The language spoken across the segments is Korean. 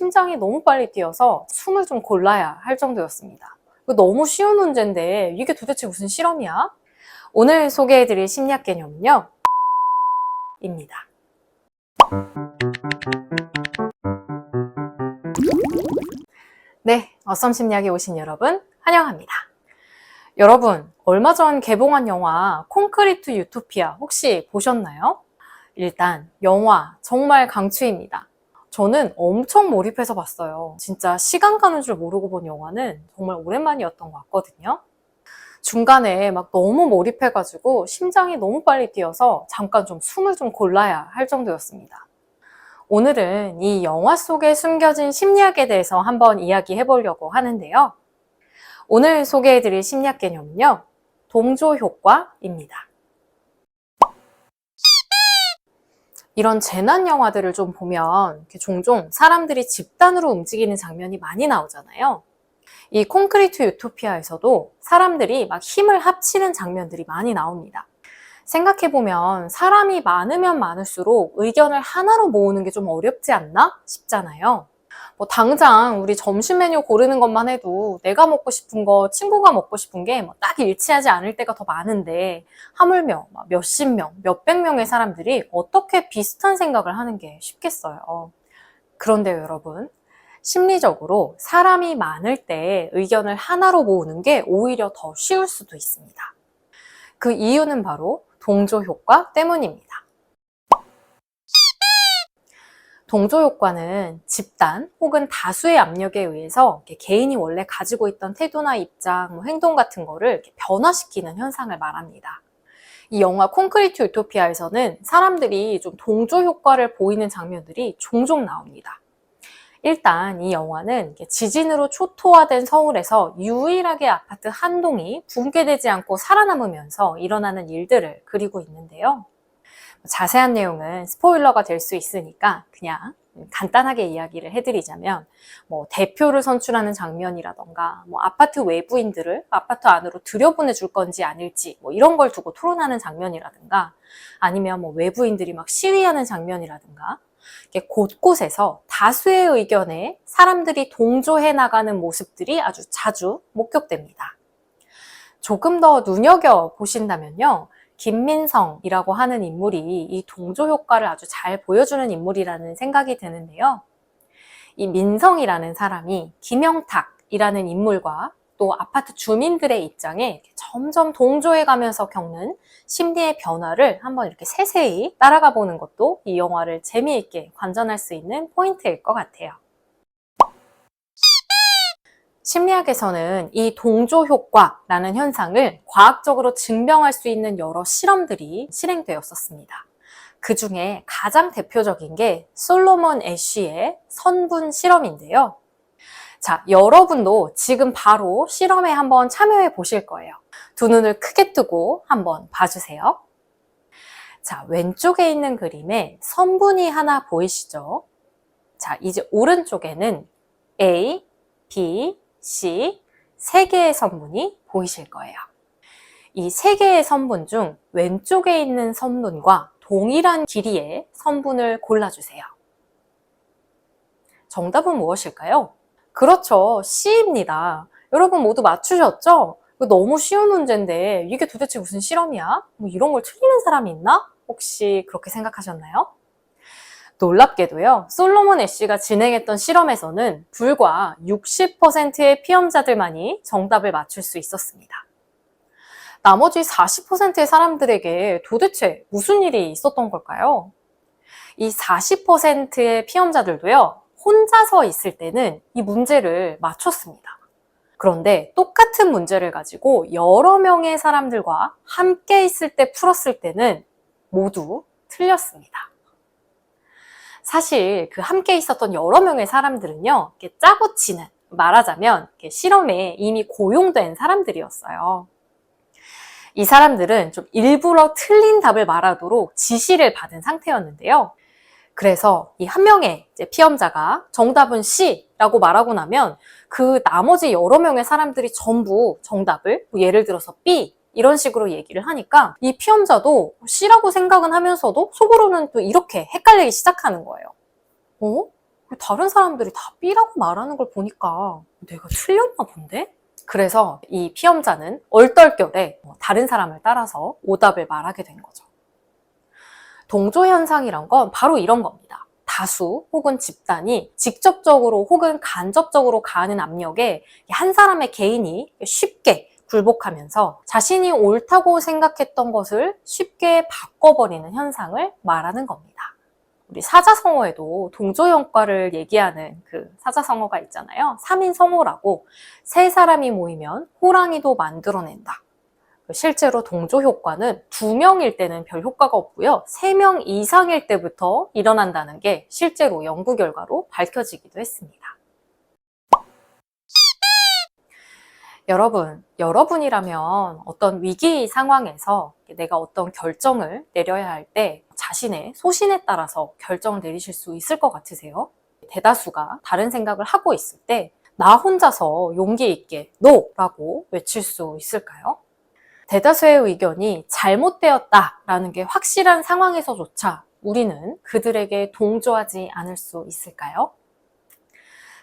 심장이 너무 빨리 뛰어서 숨을 좀 골라야 할 정도였습니다. 너무 쉬운 문제인데 이게 도대체 무슨 실험이야? 오늘 소개해드릴 심리학 개념은요. 입니다. 네, 어썸 심리학에 오신 여러분 환영합니다. 여러분, 얼마 전 개봉한 영화 콘크리트 유토피아 혹시 보셨나요? 일단 영화 정말 강추입니다. 저는 엄청 몰입해서 봤어요. 진짜 시간 가는 줄 모르고 본 영화는 정말 오랜만이었던 것 같거든요. 중간에 막 너무 몰입해가지고 심장이 너무 빨리 뛰어서 잠깐 좀 숨을 좀 골라야 할 정도였습니다. 오늘은 이 영화 속에 숨겨진 심리학에 대해서 한번 이야기해 보려고 하는데요. 오늘 소개해 드릴 심리학 개념은요, 동조 효과입니다. 이런 재난 영화들을 좀 보면 종종 사람들이 집단으로 움직이는 장면이 많이 나오잖아요. 이 콘크리트 유토피아에서도 사람들이 막 힘을 합치는 장면들이 많이 나옵니다. 생각해보면 사람이 많으면 많을수록 의견을 하나로 모으는 게 좀 어렵지 않나 싶잖아요. 뭐 당장 우리 점심 메뉴 고르는 것만 해도 내가 먹고 싶은 거, 친구가 먹고 싶은 게뭐딱 일치하지 않을 때가 더 많은데 하물며 막 몇십 명, 몇백 명의 사람들이 어떻게 비슷한 생각을 하는 게 쉽겠어요. 그런데요, 여러분. 심리적으로 사람이 많을 때 의견을 하나로 모으는 게 오히려 더 쉬울 수도 있습니다. 그 이유는 바로 동조 효과 때문입니다. 동조 효과는 집단 혹은 다수의 압력에 의해서 개인이 원래 가지고 있던 태도나 입장, 뭐 행동 같은 거를 변화시키는 현상을 말합니다. 이 영화 콘크리트 유토피아에서는 사람들이 좀 동조 효과를 보이는 장면들이 종종 나옵니다. 일단 이 영화는 지진으로 초토화된 서울에서 유일하게 아파트 한 동이 붕괴되지 않고 살아남으면서 일어나는 일들을 그리고 있는데요. 자세한 내용은 스포일러가 될 수 있으니까 그냥 간단하게 이야기를 해드리자면 뭐 대표를 선출하는 장면이라던가 뭐 아파트 외부인들을 아파트 안으로 들여보내 줄 건지 아닐지 뭐 이런 걸 두고 토론하는 장면이라든가 아니면 뭐 외부인들이 막 시위하는 장면이라든가 곳곳에서 다수의 의견에 사람들이 동조해 나가는 모습들이 아주 자주 목격됩니다. 조금 더 눈여겨 보신다면요. 김민성이라고 하는 인물이 이 동조 효과를 아주 잘 보여주는 인물이라는 생각이 드는데요. 이 민성이라는 사람이 김영탁이라는 인물과 또 아파트 주민들의 입장에 점점 동조해 가면서 겪는 심리의 변화를 한번 이렇게 세세히 따라가 보는 것도 이 영화를 재미있게 관전할 수 있는 포인트일 것 같아요. 심리학에서는 이 동조 효과라는 현상을 과학적으로 증명할 수 있는 여러 실험들이 실행되었었습니다. 그 중에 가장 대표적인 게 솔로몬 애쉬의 선분 실험인데요. 자, 여러분도 지금 바로 실험에 한번 참여해 보실 거예요. 두 눈을 크게 뜨고 한번 봐주세요. 자, 왼쪽에 있는 그림에 선분이 하나 보이시죠? 자, 이제 오른쪽에는 A, B, C 세 개의 선분이 보이실 거예요. 이 세 개의 선분 중 왼쪽에 있는 선분과 동일한 길이의 선분을 골라주세요. 정답은 무엇일까요? 그렇죠. C입니다. 여러분 모두 맞추셨죠? 너무 쉬운 문제인데 이게 도대체 무슨 실험이야? 뭐 이런 걸 틀리는 사람이 있나? 혹시 그렇게 생각하셨나요? 놀랍게도요, 솔로몬 애쉬가 진행했던 실험에서는 불과 60%의 피험자들만이 정답을 맞출 수 있었습니다. 나머지 40%의 사람들에게 도대체 무슨 일이 있었던 걸까요? 이 40%의 피험자들도요, 혼자서 있을 때는 이 문제를 맞췄습니다. 그런데 똑같은 문제를 가지고 여러 명의 사람들과 함께 있을 때 풀었을 때는 모두 틀렸습니다. 사실 그 함께 있었던 여러 명의 사람들은요, 짜고 치는, 말하자면 실험에 이미 고용된 사람들이었어요. 이 사람들은 좀 일부러 틀린 답을 말하도록 지시를 받은 상태였는데요. 그래서 이 한 명의 피험자가 정답은 C라고 말하고 나면 그 나머지 여러 명의 사람들이 전부 정답을 뭐 예를 들어서 B 이런 식으로 얘기를 하니까 이 피험자도 C라고 생각은 하면서도 속으로는 또 이렇게 헷갈리기 시작하는 거예요. 어? 다른 사람들이 다 B라고 말하는 걸 보니까 내가 틀렸나 본데? 그래서 이 피험자는 얼떨결에 다른 사람을 따라서 오답을 말하게 된 거죠. 동조 현상이란 건 바로 이런 겁니다. 다수 혹은 집단이 직접적으로 혹은 간접적으로 가하는 압력에 한 사람의 개인이 쉽게 굴복하면서 자신이 옳다고 생각했던 것을 쉽게 바꿔버리는 현상을 말하는 겁니다. 우리 사자성어에도 동조형과를 얘기하는 그 사자성어가 있잖아요. 3인 성어라고 세 사람이 모이면 호랑이도 만들어낸다. 실제로 동조 효과는 두 명일 때는 별 효과가 없고요. 세 명 이상일 때부터 일어난다는 게 실제로 연구 결과로 밝혀지기도 했습니다. 여러분, 여러분이라면 어떤 위기 상황에서 내가 어떤 결정을 내려야 할 때 자신의 소신에 따라서 결정을 내리실 수 있을 것 같으세요? 대다수가 다른 생각을 하고 있을 때 나 혼자서 용기 있게 NO! 라고 외칠 수 있을까요? 대다수의 의견이 잘못되었다 라는 게 확실한 상황에서조차 우리는 그들에게 동조하지 않을 수 있을까요?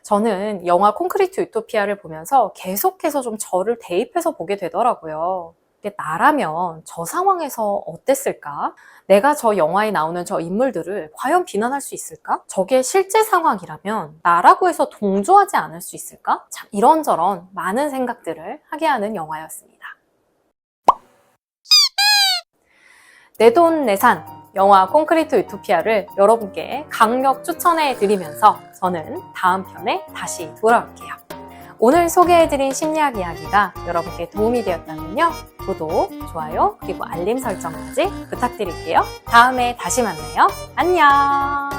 저는 영화 콘크리트 유토피아를 보면서 계속해서 좀 저를 대입해서 보게 되더라고요. 나라면 저 상황에서 어땠을까? 내가 저 영화에 나오는 저 인물들을 과연 비난할 수 있을까? 저게 실제 상황이라면 나라고 해서 동조하지 않을 수 있을까? 참 이런저런 많은 생각들을 하게 하는 영화였습니다. 내돈내산 영화 콘크리트 유토피아를 여러분께 강력 추천해 드리면서 저는 다음 편에 다시 돌아올게요. 오늘 소개해드린 심리학 이야기가 여러분께 도움이 되었다면요. 구독, 좋아요, 그리고 알림 설정까지 부탁드릴게요. 다음에 다시 만나요. 안녕!